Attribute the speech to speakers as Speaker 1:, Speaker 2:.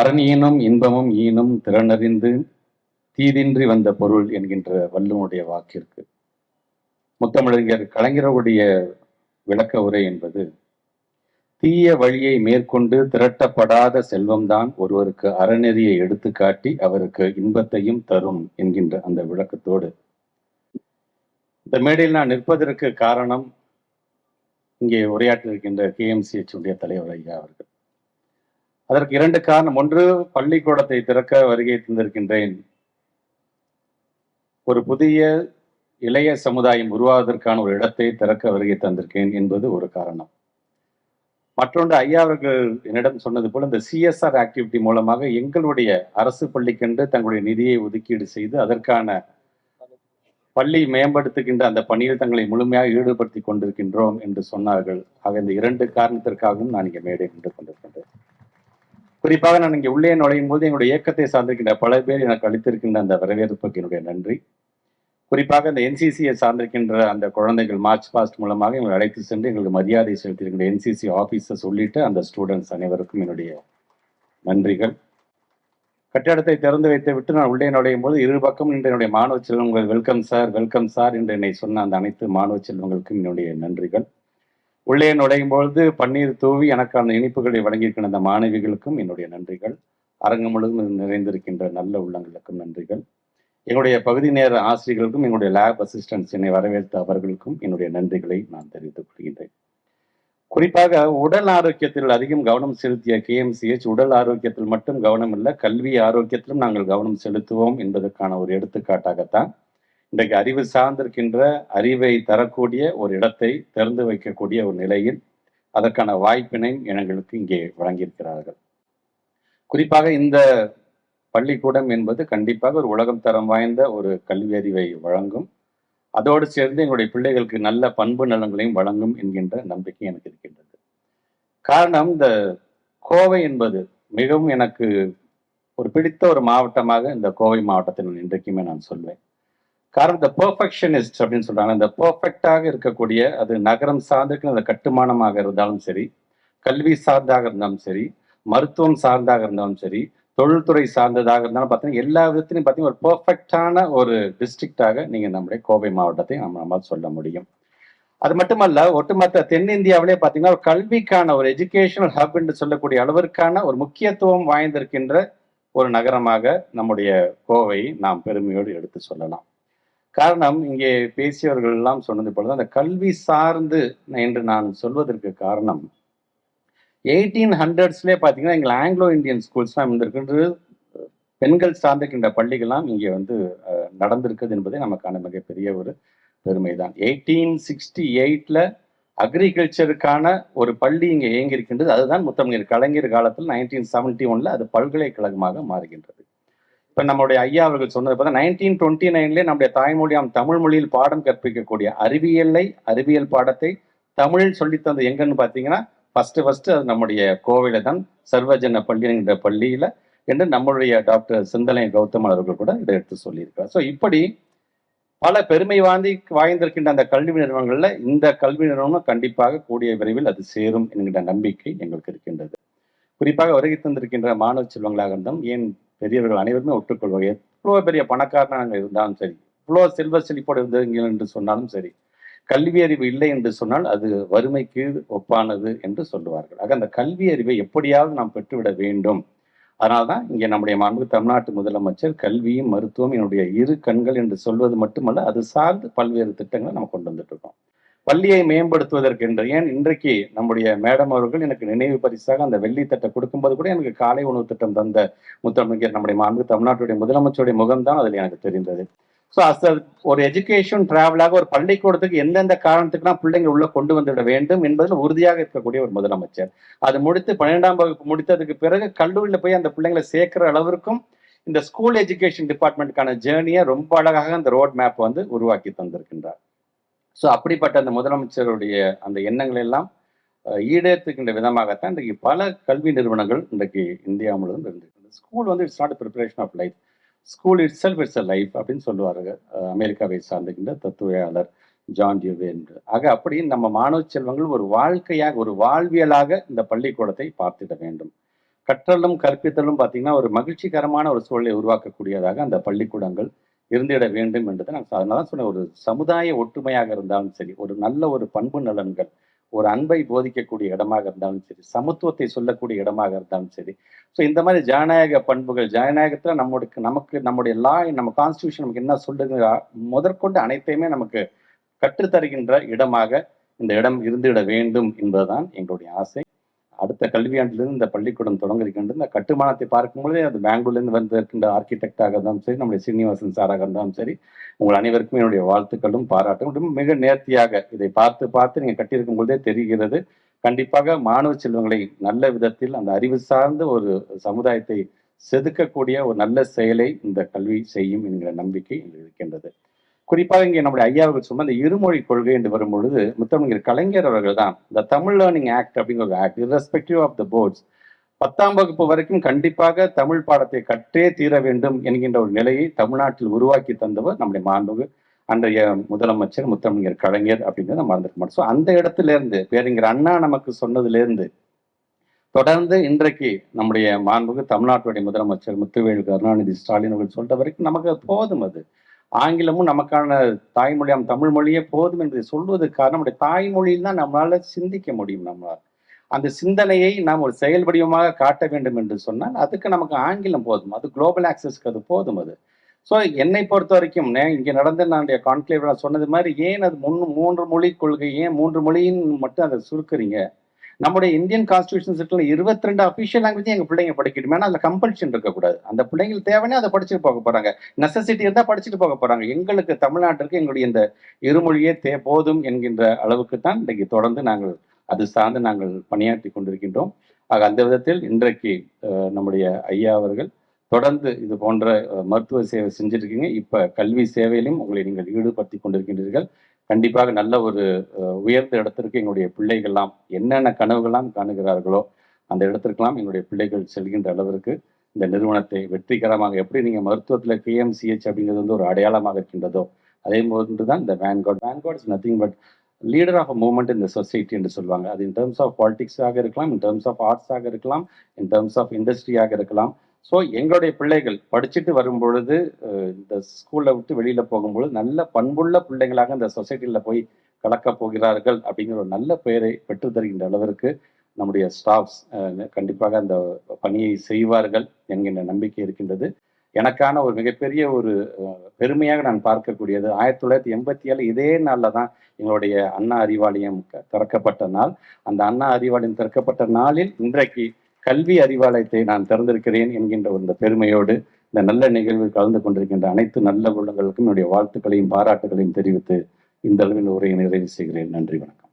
Speaker 1: அரணியினும் இன்பமும் ஈனும் திறனறிந்து தீதின்றி வந்த பொருள் என்கின்ற வள்ளுவனுடைய வாக்கிற்கு முத்தமிழறிஞர் கலைஞருடைய விளக்க உரை என்பது தீய வழியை மேற்கொண்டு திரட்டப்படாத செல்வம்தான் ஒருவருக்கு அறநெறியை எடுத்துக்காட்டி அவருக்கு இன்பத்தையும் தரும் என்கின்ற அந்த விளக்கத்தோடு இந்த மேடையில் நான் நிற்பதற்கு காரணம் இங்கே உரையாற்றிருக்கின்ற கேஎம்சிஹெச் உடைய தலைவர் ஐயா அவர்கள் அதற்கு இரண்டு காரணம் ஒன்று பள்ளிக்கூடத்தை திறக்க வருகை தந்திருக்கின்றேன் ஒரு புதிய இளைய சமுதாயம் உருவாவதற்கான ஒரு இடத்தை திறக்க வருகை தந்திருக்கேன் என்பது ஒரு காரணம் மற்றொன்று ஐயா அவர்கள் என்னிடம் சொன்னது போல இந்த சிஎஸ்ஆர் ஆக்டிவிட்டி மூலமாக எங்களுடைய அரசு பள்ளிக்கென்று தங்களுடைய நிதியை ஒதுக்கீடு செய்து அதற்கான பள்ளி மேம்படுத்துகின்ற அந்த பணியில் தங்களை முழுமையாக ஈடுபடுத்தி கொண்டிருக்கின்றோம் என்று சொன்னார்கள் ஆக இந்த இரண்டு காரணத்திற்காகவும் நான் இங்கே மேடை நின்று கொண்டிருக்கின்றேன் குறிப்பாக நான் இங்கே உள்ளே நுழையும் போது என்னுடைய இயக்கத்தை சார்ந்திருக்கின்ற பல பேர் எனக்கு அளித்திருக்கின்ற அந்த வரவேற்புக்கு என்னுடைய நன்றி குறிப்பாக இந்த என்சிசியை சார்ந்திருக்கின்ற அந்த குழந்தைகள் மார்ச் பாஸ்ட் மூலமாக எங்களை அழைத்து சென்று எங்களுக்கு மரியாதை செலுத்தியிருக்கின்ற என்சிசி ஆஃபீஸர்ஸ் உள்ளிட்ட அந்த ஸ்டூடெண்ட்ஸ் அனைவருக்கும் என்னுடைய நன்றிகள் கட்டிடத்தை திறந்து வைத்து விட்டு நான் உள்ளே நுழையும் போது இரு பக்கம் இன்று என்னுடைய மாணவ செல்வங்கள் வெல்கம் சார் வெல்கம் சார் என்று என்னை சொன்ன அந்த அனைத்து மாணவ செல்வங்களுக்கும் என்னுடைய நன்றிகள் உள்ளே நுழையும் பொழுது பன்னீர் தூவி எனக்கான இனிப்புகளை வழங்கியிருக்கிற அந்த மாணவிகளுக்கும் என்னுடைய நன்றிகள் அரங்கம் முழுவதும் நிறைந்திருக்கின்ற நல்ல உள்ளங்களுக்கும் நன்றிகள் எங்களுடைய பகுதி நேர ஆசிரியர்களுக்கும் எங்களுடைய லேப் அசிஸ்டன்ஸ் என்னை வரவேற்ற அவர்களுக்கும் என்னுடைய நன்றிகளை நான் தெரிவித்துக் கொள்கின்றேன் குறிப்பாக உடல் ஆரோக்கியத்தில் அதிகம் கவனம் செலுத்திய கேஎம்சிஹெச் உடல் ஆரோக்கியத்தில் மட்டும் கவனம் இல்லை கல்வி ஆரோக்கியத்திலும் நாங்கள் கவனம் செலுத்துவோம் என்பதற்கான ஒரு எடுத்துக்காட்டாகத்தான் இன்றைக்கு அறிவு சார்ந்திருக்கின்ற அறிவை தரக்கூடிய ஒரு இடத்தை திறந்து வைக்கக்கூடிய ஒரு நிலையில் அதற்கான வாய்ப்பினை இனங்களுக்கு இங்கே வழங்கியிருக்கிறார்கள் குறிப்பாக இந்த பள்ளிக்கூடம் என்பது கண்டிப்பாக ஒரு உலகம் தரம் வாய்ந்த ஒரு கல்வி அறிவை வழங்கும் அதோடு சேர்ந்து எங்களுடைய பிள்ளைகளுக்கு நல்ல பண்பு நலங்களையும் வழங்கும் என்கின்ற நம்பிக்கை எனக்கு இருக்கின்றது காரணம் இந்த கோவை என்பது மிகவும் எனக்கு ஒரு பிடித்த ஒரு மாவட்டமாக இந்த கோவை மாவட்டத்தில் இன்றைக்குமே நான் சொல்வேன் காரணம் இந்த பர்ஃபெக்ஷனிஸ்ட் அப்படின்னு சொல்றாங்க அந்த பர்ஃபெக்டாக இருக்கக்கூடிய அது நகரம் சார்ந்திருக்கிற அந்த கட்டுமானமாக இருந்தாலும் சரி கல்வி சார்ந்தாக இருந்தாலும் சரி மருத்துவம் சார்ந்தாக இருந்தாலும் சரி தொழில்துறை சார்ந்ததாக இருந்தாலும் பார்த்தீங்கன்னா எல்லா விதத்திலையும் பார்த்தீங்கன்னா ஒரு பர்ஃபெக்டான ஒரு டிஸ்ட்ரிக்டாக நீங்கள் நம்முடைய கோவை மாவட்டத்தை நம்ம நம்மால் சொல்ல முடியும் அது மட்டுமல்ல ஒட்டுமொத்த தென்னிந்தியாவிலே பார்த்தீங்கன்னா ஒரு கல்விக்கான ஒரு எஜுகேஷனல் ஹப் என்று சொல்லக்கூடிய அளவிற்கான ஒரு முக்கியத்துவம் வாய்ந்திருக்கின்ற ஒரு நகரமாக நம்முடைய கோவையை நாம் பெருமையோடு எடுத்து சொல்லலாம் காரணம் இங்கே பேசியவர்கள் எல்லாம் சொன்னது போல அந்த கல்வி சார்ந்து என்று நான் சொல்வதற்கு காரணம் எயிட்டீன் ஹண்ட்ரட்ஸ்லேயே பார்த்தீங்கன்னா இங்கே ஆங்கிலோ இந்தியன் ஸ்கூல்ஸ்லாம் இருந்திருக்கின்றது பெண்கள் சார்ந்திருக்கின்ற பள்ளிகள்லாம் இங்கே வந்து நடந்திருக்குது என்பதே நமக்கான மிகப்பெரிய ஒரு பெருமை தான் எயிட்டீன் சிக்ஸ்டி எயிட்டில் அக்ரிகல்ச்சருக்கான ஒரு பள்ளி இங்கே இயங்கியிருக்கின்றது அதுதான் முத்தமிழர் கலைஞர் காலத்தில் நைன்டீன் செவன்டி ஒன்ல அது பல்கலைக்கழகமாக மாறுகின்றது இப்போ நம்மளுடைய ஐயா அவர்கள் சொன்னது பார்த்தா நைன்டீன் டுவெண்ட்டி நைன்லேயே நம்முடைய தாய்மொழியாம் தமிழ் மொழியில் பாடம் கற்பிக்கக்கூடிய அறிவியலை அறிவியல் பாடத்தை தமிழில் சொல்லித்தந்தது எங்கன்னு பார்த்தீங்கன்னா ஃபஸ்ட்டு ஃபஸ்ட்டு அது நம்முடைய கோவிலில் தான் சர்வஜன பள்ளிங்கிற பள்ளியில் என்று நம்மளுடைய டாக்டர் சிந்தலை கௌதமன் அவர்கள் கூட இதை எடுத்து சொல்லியிருக்கார் ஸோ இப்படி பல பெருமை வாந்தி வாய்ந்திருக்கின்ற அந்த கல்வி நிறுவனங்களில் இந்த கல்வி நிறுவனம் கண்டிப்பாக கூடிய விரைவில் அது சேரும் என்கின்ற நம்பிக்கை எங்களுக்கு இருக்கின்றது குறிப்பாக வருகை தந்திருக்கின்ற மாணவ செல்வங்களாக இருந்தும் ஏன் பெரியவர்கள் அனைவருமே ஒற்றுக்கொள்வார்கள் எவ்வளோ பெரிய பணக்காரனாக இருந்தாலும் சரி இவ்வளோ செல்வ செழிப்போடு இருந்தீங்க என்று சொன்னாலும் சரி கல்வி அறிவு இல்லை என்று சொன்னால் அது வறுமைக்கு ஒப்பானது என்று சொல்லுவார்கள் ஆக அந்த கல்வி அறிவை எப்படியாவது நாம் பெற்றுவிட வேண்டும் அதனால்தான் தான் இங்கே நம்முடைய மாண்பு தமிழ்நாட்டு முதலமைச்சர் கல்வியும் மருத்துவம் என்னுடைய இரு கண்கள் என்று சொல்வது மட்டுமல்ல அது சார்ந்து பல்வேறு திட்டங்களை நம்ம கொண்டு வந்துட்டு இருக்கோம் பள்ளியை மேம்படுத்துவதற்கென்று ஏன் இன்றைக்கு நம்முடைய மேடம் அவர்கள் எனக்கு நினைவு பரிசாக அந்த வெள்ளி தட்டை கொடுக்கும்போது கூட எனக்கு காலை உணவு திட்டம் தந்த முத்தமிழர் நம்முடைய மாண்பு தமிழ்நாட்டுடைய முதலமைச்சருடைய முகம்தான் அதில் எனக்கு தெரிந்தது ஸோ அஸ் ஒரு எஜுகேஷன் டிராவலாக ஒரு பள்ளிக்கூடத்துக்கு எந்தெந்த காரணத்துக்குனா பிள்ளைங்க உள்ள கொண்டு வந்துவிட வேண்டும் என்பதில் உறுதியாக இருக்கக்கூடிய ஒரு முதலமைச்சர் அது முடித்து பன்னிரெண்டாம் வகுப்பு முடித்ததுக்கு பிறகு கல்லூரியில் போய் அந்த பிள்ளைங்களை சேர்க்கிற அளவிற்கும் இந்த ஸ்கூல் எஜுகேஷன் டிபார்ட்மெண்ட்டுக்கான ஜேர்னியை ரொம்ப அழகாக அந்த ரோட் மேப் வந்து உருவாக்கி தந்திருக்கின்றார் ஸோ அப்படிப்பட்ட அந்த முதலமைச்சருடைய அந்த எண்ணங்கள் எல்லாம் ஈடேத்துக்கின்ற விதமாகத்தான் இன்றைக்கு பல கல்வி நிறுவனங்கள் இன்றைக்கு இந்தியா முழுவதும் இருந்துருக்கு ஸ்கூல் வந்து it's not preparation of life school itself it's a life அப்படின்னு சொல்லுவார் அமெரிக்காவை சார்ந்துகின்ற தத்துவையாளர் ஜான் டியூவே என்று ஆக அப்படி நம்ம மாணவ செல்வங்கள் ஒரு வாழ்க்கையாக ஒரு வாழ்வியலாக இந்த பள்ளிக்கூடத்தை பார்த்திட வேண்டும் கற்றலும் கற்பித்தலும் பார்த்தீங்கன்னா ஒரு மகிழ்ச்சிகரமான ஒரு சூழலை உருவாக்கக்கூடியதாக அந்த பள்ளிக்கூடங்கள் இருந்திட வேண்டும் என்றதை நான் அதனால சொன்னேன் ஒரு சமுதாய ஒற்றுமையாக இருந்தாலும் சரி ஒரு நல்ல ஒரு பண்பு நலன்கள் ஒரு அன்பை போதிக்கக்கூடிய இடமாக இருந்தாலும் சரி சமத்துவத்தை சொல்லக்கூடிய இடமாக இருந்தாலும் சரி ஸோ இந்த மாதிரி ஜனநாயக பண்புகள் ஜனநாயகத்தில் நம்மளுக்கு நமக்கு நம்முடைய லா நம்ம கான்ஸ்டியூஷன் நமக்கு என்ன சொல்லுங்க முதற்கொண்டு அனைத்தையுமே நமக்கு கற்றுத்தருகின்ற இடமாக இந்த இடம் இருந்துவிட வேண்டும் என்பதுதான் எங்களுடைய ஆசை அடுத்த கல்வியாண்டிலிருந்து இந்த பள்ளிக்கூடம் தொடங்கிருக்கின்றது இந்த கட்டுமானத்தை பார்க்கும்பொழுதே அது பெங்களூர்லேருந்து வந்திருக்கின்ற ஆர்கிடெக்டாக இருந்தாலும் சரி நம்முடைய சீனிவாசன் சாராக இருந்தாலும் சரி உங்கள் அனைவருக்கும் என்னுடைய வாழ்த்துக்களும் பாராட்டும் மிக நேர்த்தியாக இதை பார்த்து பார்த்து நீங்கள் கட்டியிருக்கும் பொழுதே தெரிகிறது கண்டிப்பாக மாணவ செல்வங்களை நல்ல விதத்தில் அந்த அறிவு சார்ந்த ஒரு சமுதாயத்தை செதுக்கக்கூடிய ஒரு நல்ல செயலை இந்த கல்வி செய்யும் என்கிற நம்பிக்கை இருக்கின்றது குறிப்பாக இங்கே நம்முடைய ஐயா அவர்கள் இருமொழி கொள்கை என்று வரும்பொழுது முத்தமிழர் கலைஞர் அவர்கள் தான் இந்த தமிழ் லேர்னிங் ஆக்ட் அப்படிங்கிற ஒரு act irrespective of the boards பத்தாம் வகுப்பு வரைக்கும் கண்டிப்பாக தமிழ் பாடத்தை கற்றே தீர வேண்டும் என்கின்ற ஒரு நிலையை தமிழ்நாட்டில் உருவாக்கி தந்தவர் நம்முடைய மாண்புகள் அன்றைய முதலமைச்சர் முத்தமிழர் கலைஞர் அப்படிங்கிறத நம்ம மறந்துக்க மாட்டோம் ஸோ அந்த இடத்துலேருந்து பேரிங்கிற அண்ணா நமக்கு சொன்னதுலேருந்து தொடர்ந்து இன்றைக்கு நம்முடைய மாண்புகள் தமிழ்நாட்டுடைய முதலமைச்சர் முத்துவேல் கருணாநிதி ஸ்டாலின் அவர்கள் சொல்ற வரைக்கும் நமக்கு போதும் அது ஆங்கிலமும் நமக்கான தாய்மொழியாம் தமிழ் மொழியே போதும் என்பதை சொல்வதற்காக நம்முடைய தாய்மொழியில் தான் நம்மளால சிந்திக்க முடியும் நம்மளால் அந்த சிந்தனையை நாம் ஒரு செயல் வடிவமாக காட்ட வேண்டும் என்று சொன்னால் அதுக்கு நமக்கு ஆங்கிலம் போதும் அது குளோபல் ஆக்சஸ்க்கு அது போதும் அது ஸோ என்னை பொறுத்த வரைக்கும் இங்கே நடந்த நான் கான்கிளேவ் சொன்னது மாதிரி ஏன் அது மூணு மூன்று மொழி கொள்கை ஏன் மூன்று மொழியின் மட்டும் அதை சுருக்குறீங்க நம்முடைய இந்தியன் கான்ஸ்டியூஷன் செட்டில் இருபத்தி ரெண்டு அஃபிஷியல் லாங்குவேஜ் எங்கள் பிள்ளைங்க படிக்கணும் ஏன்னா அதில் கம்பல்ஷன் இருக்கக்கூடாது அந்த பிள்ளைங்க தேவையான அதை படிச்சுட்டு போக போகிறாங்க நெசசிட்டி இருந்தால் படிச்சுட்டு போக போகிறாங்க எங்களுக்கு தமிழ்நாட்டிற்கு எங்களுடைய இந்த இருமொழியே தே போதும் என்கின்ற அளவுக்கு தான் இன்றைக்கு தொடர்ந்து நாங்கள் அது சார்ந்து நாங்கள் பணியாற்றி கொண்டிருக்கின்றோம் ஆக அந்த விதத்தில் இன்றைக்கு நம்முடைய ஐயா அவர்கள் தொடர்ந்து இது போன்ற மருத்துவ சேவை செஞ்சுருக்கீங்க இப்போ கல்வி சேவையிலும் உங்களை நீங்கள் ஈடுபடுத்தி கொண்டிருக்கின்றீர்கள் கண்டிப்பாக நல்ல ஒரு உயர்ந்த இடத்திற்கு எங்களுடைய பிள்ளைகள்லாம் என்னென்ன கனவுகள்லாம் காணுகிறார்களோ அந்த இடத்திற்கெல்லாம் எங்களுடைய பிள்ளைகள் செல்கின்ற அளவிற்கு இந்த நிறுவனத்தை வெற்றிகரமாக எப்படி நீங்கள் மருத்துவத்தில் கேஎம்சிஹெச் அப்படிங்கிறது வந்து ஒரு அடையாளமாக இருக்கின்றதோ அதே போன்று தான் இந்த vanguard vanguard is nothing but leader of movement இந்த சொசைட்டி என்று சொல்லுவாங்க அது இன் டேர்ம்ஸ் ஆஃப் பாலிடிக்ஸாக இருக்கலாம் இன் டேர்ம்ஸ் ஆஃப் ஆர்ட்ஸாக இருக்கலாம் இன் டேர்ம்ஸ் ஆஃப் இண்டஸ்ட்ரியாக இருக்கலாம் ஸோ எங்களுடைய பிள்ளைகள் படிச்சுட்டு வரும் பொழுது இந்த ஸ்கூலை விட்டு வெளியில் போகும்பொழுது நல்ல பண்புள்ள பிள்ளைங்களாக இந்த சொசைட்டியில் போய் கலக்கப் போகிறார்கள் அப்படிங்கிற ஒரு நல்ல பெயரை பெற்று தருகின்ற அளவிற்கு நம்முடைய ஸ்டாஃப்ஸ் கண்டிப்பாக அந்த பணியை செய்வார்கள் என்கின்ற நம்பிக்கை இருக்கின்றது எனக்கான ஒரு மிகப்பெரிய ஒரு பெருமையாக நான் பார்க்கக்கூடியது ஆயிரத்தி தொள்ளாயிரத்தி எண்பத்தி ஏழு இதே நாளில் தான் எங்களுடைய அண்ணா அறிவாலயம் திறக்கப்பட்ட நாள் அந்த அண்ணா அறிவாலயம் திறக்கப்பட்ட நாளில் இன்றைக்கு கல்வி அறிவாலயத்தை நான் திறந்திருக்கிறேன் என்கின்ற இந்த பெருமையோடு இந்த நல்ல நிகழ்வில் கலந்து கொண்டிருக்கின்ற அனைத்து நல்ல உள்ளங்களுக்கும் என்னுடைய வாழ்த்துக்களையும் பாராட்டுகளையும் தெரிவித்து இந்த அளவில் உரையை நிறைவு செய்கிறேன் நன்றி வணக்கம்